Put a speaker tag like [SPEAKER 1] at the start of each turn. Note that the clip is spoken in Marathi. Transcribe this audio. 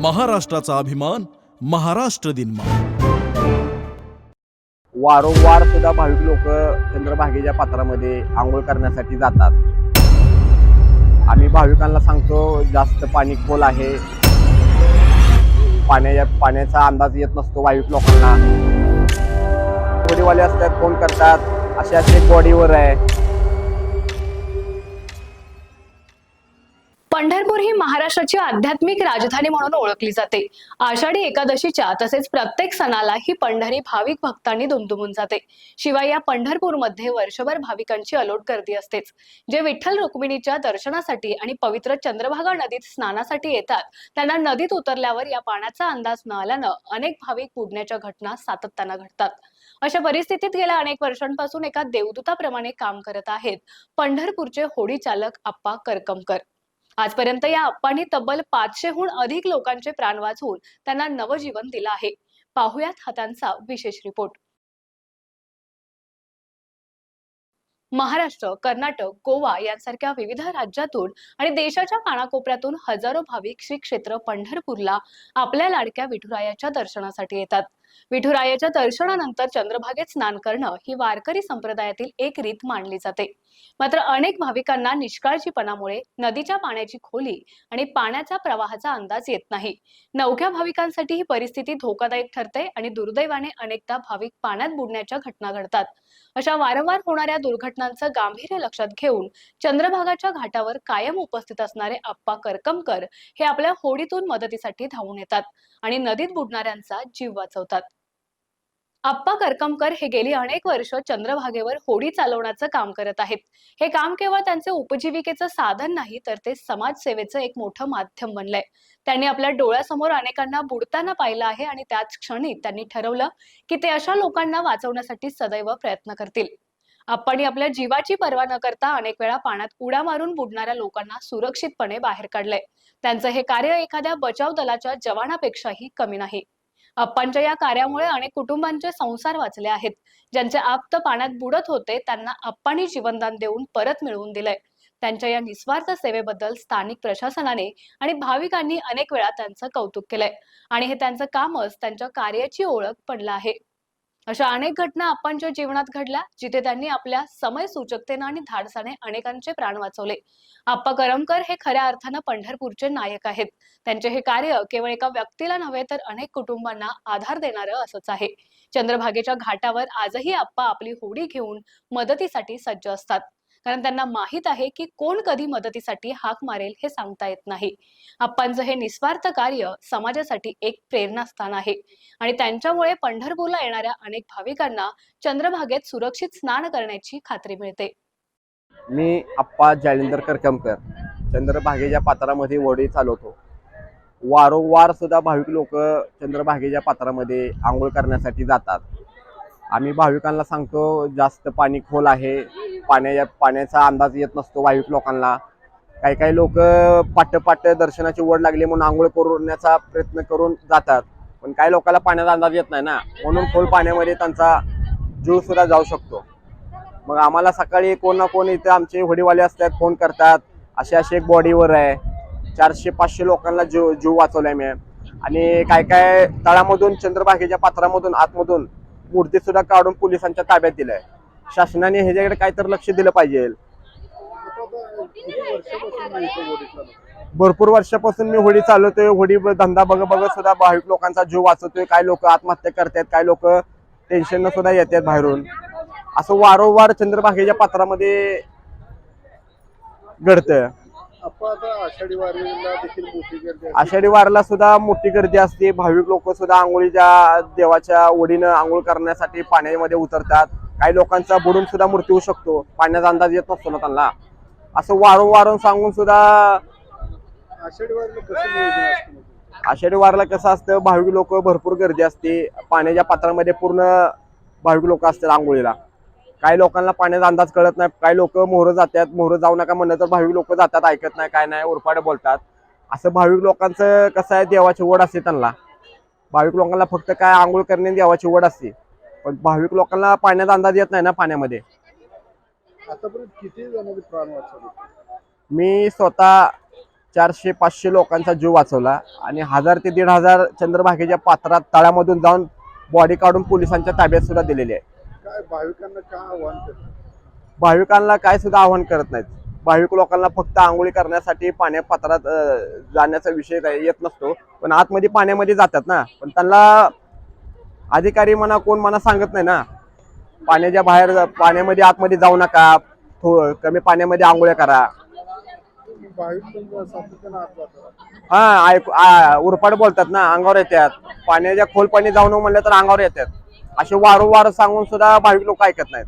[SPEAKER 1] महाराष्ट्राचा अभिमान महाराष्ट्र दिन
[SPEAKER 2] वारंवार सुद्धा भाविक लोक चंद्रभागेच्या पात्रामध्ये आंघोळ करण्यासाठी जातात. आम्ही भाविकांना सांगतो जास्त पाणी खोल आहे. पाण्याच्या पाण्याचा अंदाज येत नसतो भाविक लोकांना. गोडीवाले असतात फोन करतात? असे असे बॉडीवर आहे.
[SPEAKER 3] पंढरपूर ही महाराष्ट्राची आध्यात्मिक राजधानी म्हणून ओळखली जाते. आषाढी एकादशीच्या तसेच प्रत्येक सणाला ही पंढरी भाविक भक्तांनी दुमदुमून जाते. शिवाय या पंढरपूरमध्ये वर्षभर भाविकांची अलोट गर्दी असतेच. जे विठ्ठल रुक्मिणीच्या दर्शनासाठी आणि पवित्र चंद्रभागा नदीत स्नानासाठी येतात त्यांना नदीत उतरल्यावर या पाण्याचा अंदाज न आल्यानं अनेक भाविक बुडण्याच्या घटना सातत्यानं घडतात. अशा परिस्थितीत गेल्या अनेक वर्षांपासून एका देवदूताप्रमाणे काम करत आहेत. पंढरपूरचे होडी चालक आप्पा करकमकर. आजपर्यंत या अप्पांनी तब्बल पाचशेहून अधिक लोकांचे प्राण वाचवून त्यांना नवजीवन दिलं आहे. पाहुयात हा त्यांचा विशेष रिपोर्ट. महाराष्ट्र कर्नाटक गोवा यांसारख्या विविध राज्यातून आणि देशाच्या कानाकोपऱ्यातून हजारो भाविक श्री क्षेत्र पंढरपूरला आपल्या लाडक्या विठुरायाच्या दर्शनासाठी येतात. विठुरायाच्या दर्शनानंतर चंद्रभागेत स्नान करणं ही वारकरी संप्रदायातील एक रीत मानली जाते. मात्र अनेक भाविकांना निष्काळजीपणामुळे नदीच्या पाण्याची खोली आणि पाण्याच्या प्रवाहाचा अंदाज येत नाही. नवख्या भाविकांसाठी ही परिस्थिती धोकादायक ठरते आणि दुर्दैवाने अनेकदा भाविक पाण्यात बुडण्याच्या घटना घडतात. अशा वारंवार होणाऱ्या दुर्घटनांचं गांभीर्य लक्षात घेऊन चंद्रभागाच्या घाटावर कायम उपस्थित असणारे आप्पा करकमकर हे आपल्या होडीतून मदतीसाठी धावून येतात आणि नदीत बुडणाऱ्यांचा जीव वाचवतात. अप्पा करकमकर हे गेली अनेक वर्ष चंद्रभागेवर होडी चालवण्याचं काम करत आहेत. हे काम केवळ त्यांचे उपजीविकेचं साधन नाही तर ते समाजसेवेचं एक मोठं माध्यम बनलंय. त्यांनी आपल्या डोळ्यासमोर अनेकांना बुडताना पाहिलं आहे आणि त्याच क्षणी त्यांनी ठरवलं की ते अशा लोकांना वाचवण्यासाठी सदैव प्रयत्न करतील. आपण आपल्या जीवाची पर्वा न करता अनेक वेळा पाण्यात उड्या मारून बुडणाऱ्या लोकांना सुरक्षितपणे बाहेर काढलंय. त्यांचं हे कार्य एखाद्या बचाव दलाच्या जवानापेक्षाही कमी नाही. अप्पांच्या या कार्यामुळे अनेक कुटुंबांचे संसार वाचले आहेत. ज्यांचे आप्त पाण्यात बुडत होते त्यांना अप्पांनी जीवनदान देऊन परत मिळवून दिलंय. त्यांच्या या निस्वार्थ सेवेबद्दल स्थानिक प्रशासनाने आणि भाविकांनी अनेक वेळा त्यांचं कौतुक केलंय. आणि हे त्यांचं कामच त्यांच्या कार्याची ओळख पडलं आहे. अशा अनेक घटना आप्पांच्या जीवनात घडल्या जिथे त्यांनी आपल्या समय सूचकतेनं आणि धाडसाने अनेकांचे प्राण वाचवले. आप्पा करमकर हे खऱ्या अर्थानं पंढरपूरचे नायक आहेत. त्यांचे हे कार्य केवळ एका व्यक्तीला नव्हे तर अनेक कुटुंबांना आधार देणारं असंच आहे. चंद्रभागेच्या घाटावर आजही आप्पा आपली होडी घेऊन मदतीसाठी सज्ज असतात. कारण त्यांना माहीत आहे की कोण कधी मदतीसाठी हाक मारेल हे सांगता येत नाही. आप्पांचं हे निस्वार्थ कार्य समाजासाठी एक प्रेरणास्थान आहे. आणि त्यांच्यामुळे पंढरपूरला येणाऱ्या अनेक भाविकांना चंद्रभागेत सुरक्षित स्नान करण्याची खात्री मिळते.
[SPEAKER 2] मी आप्पा जालिंदर करकमकर चंद्रभागेच्या पात्रामध्ये वडी चालवतो. वारंवार सुद्धा भाविक लोक चंद्रभागेच्या पात्रामध्ये आंघोळ करण्यासाठी जातात. आम्ही भाविकांना सांगतो जास्त पाणी खोल आहे पाण्याच्या पाण्याचा अंदाज येत नसतो भाविक लोकांना. काही काही लोक पाठपाठ दर्शनाची ओढ लागली म्हणून आंघोळ करण्याचा प्रयत्न करून जातात. पण काही लोकांना पाण्याचा अंदाज येत नाही ना. म्हणून खोल पाण्यामध्ये त्यांचा जीव सुद्धा जाऊ शकतो. मग आम्हाला सकाळी कोण ना कोण इथे आमचे होडीवाले असतात फोन करतात. असे असे एक बॉडीवर आहे. चारशे पाचशे लोकांना जीव जीव वाचवलाय मी. आणि काय काय तळामधून चंद्रभागेच्या पात्रामधून आतमधून मूर्ती सुद्धा काढून पोलिसांच्या ताब्यात दिलंय. शासनाने ह्याच्याकडे काय तर लक्ष दिलं पाहिजे. भरपूर वर्षापासून मी होडी चालवतोय. होडी ब- धंदा बघ बघत सुद्धा भाविक लोकांचा जीव वाचवतोय. काय लोक आत्महत्या करतात काय लोक टेन्शन सुद्धा येतात बाहेरून. असं वारंवार चंद्रभागेच्या पात्रामध्ये घडतं.
[SPEAKER 4] आषाढी वारला
[SPEAKER 2] सुद्धा मोठी गर्दी असते. भाविक लोक सुद्धा आंघोळीच्या देवाच्या ओढीनं आंघोळ करण्यासाठी पाण्यामध्ये उतरतात. काही लोकांचा बुडून सुद्धा मृत्यू होऊ शकतो. पाण्याचा अंदाज येत नसतो ना त्यांना. असं वारंवार सांगून सुद्धा
[SPEAKER 4] कसं असतं
[SPEAKER 2] आषाढी वारला कसं असतं भाविक लोक भरपूर गर्दी असते. पाण्याच्या पात्रामध्ये पूर्ण भाविक लोक असतात आंघोळीला. काही लोकांना पाण्याचा अंदाज कळत नाही. काही लोक मोहरं जातात. मोहरं जाऊ नका म्हणलं तर भाविक लोक जातात ऐकत नाही काय नाही उरपाडे बोलतात. असं भाविक लोकांचं कसं आहे देवाची ओढ असते त्यांना. भाविक लोकांना फक्त काय आंघोळ करणे देवाची ओढ असते. पण भाविक लोकांना पाण्याचा अंदाज येत नाही ना पाण्यामध्ये.
[SPEAKER 4] आतापर्यंत किती जणांचे प्राण वाचवले?
[SPEAKER 2] मी स्वतः चारशे पाचशे लोकांचा जीव वाचवला आणि हजार ते दीड हजार चंद्रभागेच्या पात्रात तळ्यामधून जाऊन बॉडी काढून पोलिसांच्या ताब्यात सुद्धा दिलेली आहे.
[SPEAKER 4] काय भाविकांना काय आव्हान करतात?
[SPEAKER 2] भाविकांना काय सुद्धा आव्हान करत नाहीत. भाविक लोकांना फक्त आंघोळी करण्यासाठी पाण्या पात्रात अं, जाण्याचा विषय येत नसतो. पण आतमध्ये पाण्यामध्ये जातात ना. पण त्यांना अधिकारी म्हणा कोण म्हणा सांगत नाही ना. पाण्याच्या बाहेर पाण्यामध्ये आतमध्ये जाऊ नका. थो कमी पाण्यामध्ये आंघोळ्या करा. हा उरपाट बोलतात ना अंगावर येतात पाण्याच्या खोल पाणी जाऊन म्हणलं तर अंगावर येतात असे वारंवार सांगून सुद्धा भाविक लोक ऐकत नाहीत.